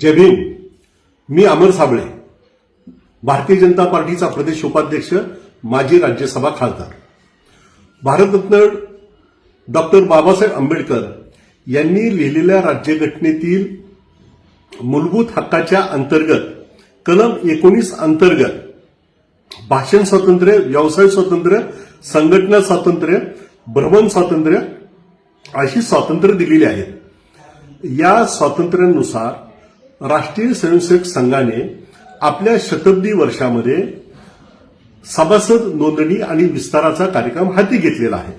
जय भीम. मी अमर साबळे. भारतीय जनता पार्टीचा प्रदेश उपाध्यक्ष माजी राज्यसभा खासदार. भारतरत्न डॉक्टर बाबासाहेब आंबेडकर यांनी लिहिलेल्या राज्यघटनेतील मूलभूत हक्काच्या अंतर्गत कलम एकोणीस अंतर्गत भाषण स्वातंत्र्य व्यवसाय स्वातंत्र्य संघटना स्वातंत्र्य भ्रमण स्वातंत्र्य अशी स्वातंत्र्य दिलेली आहेत. या स्वातंत्र्यानुसार राष्ट्रीय स्वयंसेवक संघाने आपल्या शताब्दी वर्षामध्ये सभासद नोंदणी आणि विस्ताराचा कार्यक्रम हाती घेतलेला आहे.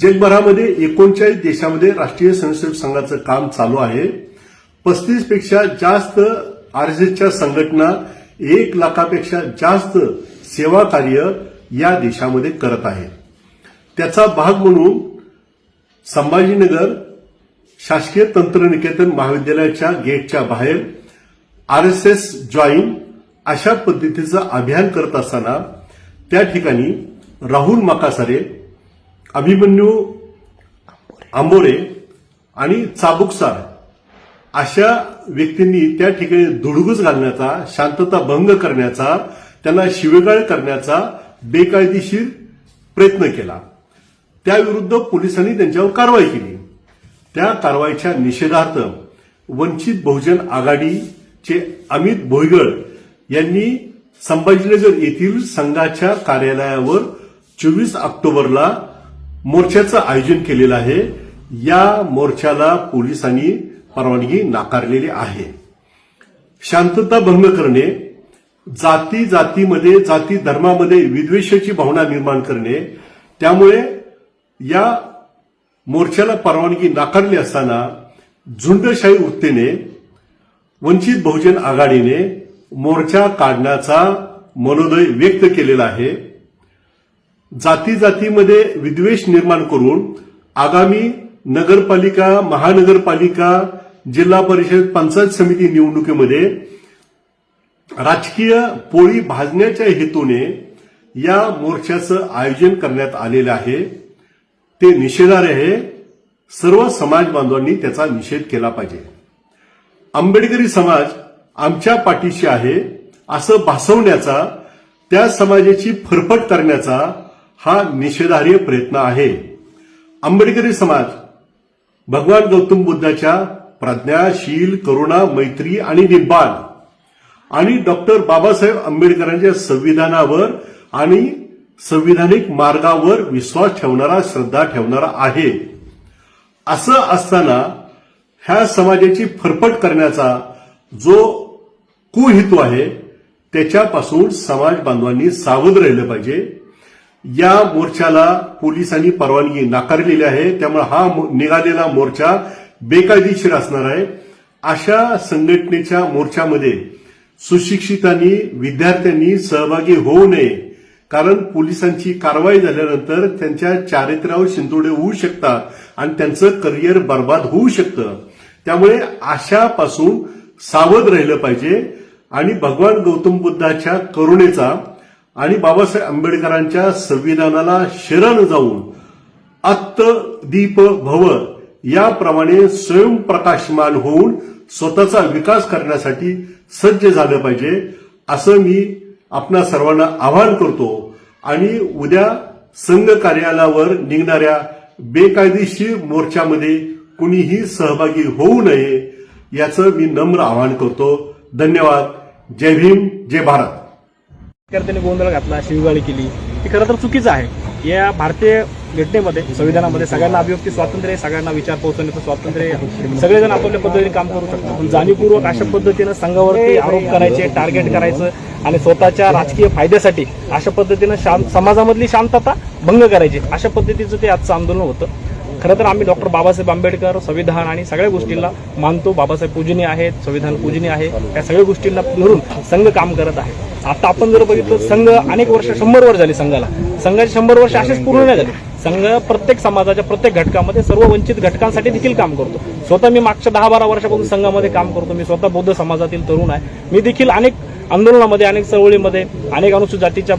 जगभरामध्ये एकोणचाळीस देशामध्ये राष्ट्रीय स्वयंसेवक संघाचं काम चालू आहे. पस्तीसपेक्षा जास्त आरएसएसच्या संघटना एक लाखापेक्षा जास्त सेवा कार्य या देशामध्ये करत आहे. त्याचा भाग म्हणून संभाजीनगर शासकीय तंत्रनिकेतन महाविद्यालयाच्या गेटच्या बाहेर आरएसएस जॉईन अशा पद्धतीचं अभियान करत असताना त्या ठिकाणी राहुल मकासारे अभिमन्यू आंबोरे आणि चाबुकसार अशा व्यक्तींनी त्या ठिकाणी धुडगूस घालण्याचा शांतता भंग करण्याचा त्यांना शिवेगाळ करण्याचा बेकायदेशीर प्रयत्न केला. त्याविरुद्ध पोलिसांनी त्यांच्यावर कारवाई केली. त्या कारवाईच्या निषेधार्थ वंचित बहुजन आघाडीचे अमित भोईगळ यांनी संभाजीनगर येथील संघाच्या कार्यालयावर चोवीस ऑक्टोबरला मोर्चाचं आयोजन केलेलं आहे. या मोर्चाला पोलिसांनी परवानगी नाकारलेली आहे. शांतता भंग करणे जाती जातीमध्ये जाती धर्मामध्ये विद्वेषाची भावना निर्माण करणे त्यामुळे या मोर्चाला परवानगी नाकारली असताना झुंडशाही वृत्तीने वंचित बहुजन आघाडीने मोर्चा काढण्याचा मनोदय व्यक्त केलेला आहे. जाती जातीमध्ये विद्वेष निर्माण करून आगामी नगरपालिका महानगरपालिका जिल्हा परिषद पंचायत समिती निवडणुकीमध्ये राजकीय पोळी भाजण्याच्या हेतूने या मोर्चाचं आयोजन करण्यात आलेलं आहे. ते निषेधार्ह आहे. सर्व समाज बांधवांनी त्याचा निषेध केला पाहिजे. आंबेडकरी समाज आमच्या पाठीशी आहे असं भासवण्याचा त्या समाजाची फरफट करण्याचा हा निषेधार्ह प्रयत्न आहे. आंबेडकरी समाज भगवान गौतम बुद्धाच्या प्रज्ञाशील करुणा मैत्री आणि निब्बाण आणि डॉक्टर बाबासाहेब आंबेडकरांच्या संविधानावर आणि संविधानिक मार्गावर विश्वास ठेवणारा श्रद्धा ठेवणारा आहे. असं असताना ह्या समाजाची फरफट करण्याचा जो कुहितू आहे त्याच्यापासून समाज बांधवांनी सावध राहिलं पाहिजे. या मोर्चाला पोलिसांनी परवानगी नाकारलेली आहे त्यामुळे हा मो- निघालेला मोर्चा बेकायदेशीर असणार आहे. अशा संघटनेच्या मोर्चामध्ये सुशिक्षितांनी विद्यार्थ्यांनी सहभागी होऊ नये कारण पोलिसांची कारवाई झाल्यानंतर त्यांच्या चारित्र्यावर शिंतोडे होऊ शकतात आणि त्यांचं करिअर बर्बाद होऊ शकतं. त्यामुळे अशापासून सावध राहिलं पाहिजे. आणि भगवान गौतम बुद्धाच्या करुणेचा आणि बाबासाहेब आंबेडकरांच्या संविधानाला शरण जाऊन अत्त दीप भव याप्रमाणे स्वयंप्रकाशमान होऊन स्वतःचा विकास करण्यासाठी सज्ज झालं पाहिजे असं मी आपणा सर्वांना आवाहन करतो. आणि उद्या संघ कार्यालयावर निघणाऱ्या बेकायदेशीर मोर्चामध्ये कुणीही सहभागी होऊ नये याचं मी नम्र आवाहन करतो. धन्यवाद. जय भीम जय भारत. त्यांनी गोंधळ घातला शिवगाळी केली. हे खरं तर चुकीचं आहे. या भारतीय घटनेमध्ये संविधानामध्ये सगळ्यांना अभिव्यक्ती स्वातंत्र्य आहे सगळ्यांना विचार पोहोचवण्याचं स्वातंत्र्य आहे. सगळेजण आपापल्या पद्धतीने काम करू शकतात. पण जाणीवपूर्वक अशा पद्धतीनं संघावरती आरोप करायचे टार्गेट करायचं आणि स्वतःच्या राजकीय फायद्यासाठी अशा पद्धतीनं शांत समाजामधली शांतता भंग करायची. अशा पद्धतीचं ते आजचं आंदोलन होतं. खरं तर आम्ही डॉक्टर बाबासाहेब आंबेडकर संविधान आणि सगळ्या गोष्टींना मानतो. बाबासाहेब पूजनीय आहेत संविधान पूजनीय आहे. या सगळ्या गोष्टींना धरून संघ काम करत आहे. आता आपण जर बघितलं संघ अनेक वर्ष शंभर वर्ष झाली संघाला. संघाचे शंभर वर्ष असेच पूर्ण नाही झाले. संघ प्रत्येक समाजाच्या प्रत्येक घटकामध्ये सर्व वंचित घटकांसाठी देखील काम करतो. स्वतः मी मागच्या दहा बारा वर्षापासून संघामध्ये काम करतो. मी स्वतः बौद्ध समाजातील तरुण आहे. मी देखील अनेक आंदोलनामध्ये अनेक चळवळीमध्ये अनेक अनुसूचित जातीच्या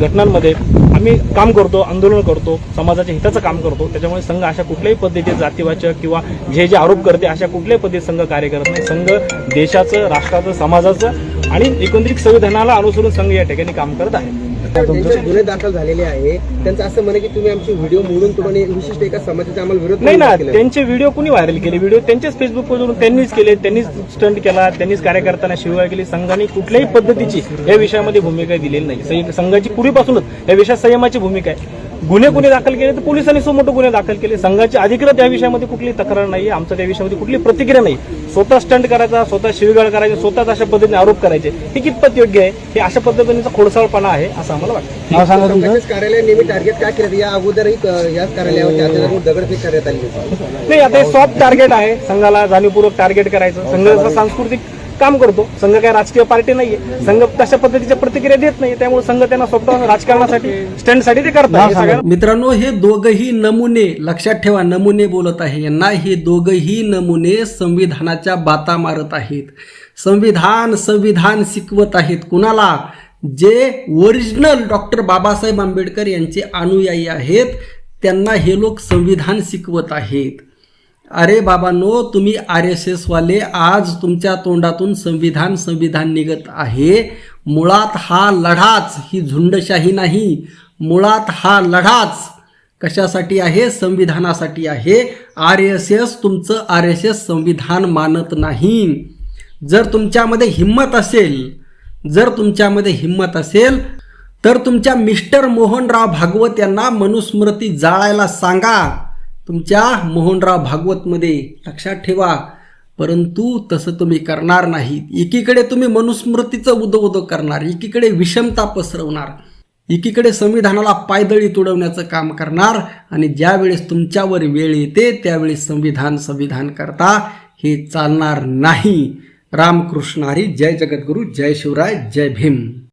घटनांमध्ये आम्ही काम करतो आंदोलन करतो समाजाच्या हिताचं काम करतो. त्याच्यामुळे संघ अशा कुठल्याही पद्धतीचे जातीवाचक किंवा जे जे आरोप करते अशा कुठल्याही पद्धतीत संघ कार्य करत नाही. संघ देशाचं राष्ट्राचं समाजाचं आणि एकंदरीत संविधानाला अनुसरून संघ या ठिकाणी काम करत आहे. गुन्हे दाखल झालेले आहे त्यांचं असं म्हणे की तुम्ही आमचे व्हिडिओ मोडून तुम्हाला विशिष्ट एका समाजाचा आम्हाला विरोध नाही ना. त्यांचे व्हिडिओ कुणी व्हायरल केले? व्हिडिओ त्यांचेच फेसबुकवरून त्यांनीच केले त्यांनीच स्टंट केला त्यांनीच कार्यकर्त्यांना शिवाय केली. संघाने कुठल्याही पद्धतीची या विषयामध्ये भूमिका दिलेली नाही. संघ- संघाची पूर्वीपासूनच या विषयात संयमाची भूमिका आहे. गुन्हे कुणी दाखल केले तर पोलिसांनी समोर गुन्हे दाखल केले. संघाची अधिकृत या विषयामध्ये कुठली तक्रार नाही. आमचं त्या विषयामध्ये कुठली प्रतिक्रिया नाही. स्वतः स्टंट करायचा स्वतः शिवीगाळ करायचे स्वतःच अशा पद्धतीने आरोप करायचे. हे कितपत योग्य आहे? हे अशा पद्धतीचा खोडसाळपणा आहे असं आम्हाला वाटतं. कार्यालय नेहमी टार्गेट काय केलं? या अगोदरही याच दगडफेक करण्यात आली नाही आता हे सॉफ्ट टार्गेट आहे. संघाला जाणीवपूर्वक टार्गेट करायचं. संघ जसं सांस्कृतिक काम करतो. संघ काय राजकीय पार्टी नाहीये. संघ तशा पद्धतीच्या प्रतिक्रिया देत नाही त्यामुळे संघ त्यांना स्वतः राजकारणासाठी स्टँडसाठी ते करतात. मित्रांनो हे दोघही नमुने लक्षात ठेवा नमुने बोलत आहे. यांना हे दोघही नमुने संविधानाच्या बाता मारत आहेत. संविधान संविधान शिकवत आहेत. कुणाला? जे ओरिजिनल डॉक्टर बाबासाहेब आंबेडकर यांचे अनुयायी आहेत त्यांना हे लोक संविधान शिकवत आहेत. अरे बाबांनो तुम्ही आर एस एसवाले आज तुमच्या तोंडातून संविधान संविधान निघत आहे. मुळात हा लढाच ही झुंडशाही नाही. मुळात हा लढाच कशासाठी आहे? संविधानासाठी आहे. आर एस एस तुमचं आर एस एस संविधान मानत नाही. जर तुमच्यामध्ये हिंमत असेल जर तुमच्यामध्ये हिंमत असेल तर तुमच्या मिस्टर मोहनराव भागवत यांना मनुस्मृती जाळायला सांगा. तुमच्या मोहनराव भागवतमध्ये लक्षात ठेवा. परंतु तसं तुम्ही करणार नाहीत. एकीकडे तुम्ही मनुस्मृतीचं उदो करणार एकीकडे विषमता पसरवणार एकीकडे संविधानाला पायदळी तुडवण्याचं काम करणार आणि ज्यावेळेस तुमच्यावर वेळ येते त्यावेळी संविधान संविधान करता हे चालणार नाही. रामकृष्ण हरी जय जगद्गुरू जय शिवराय जय भीम.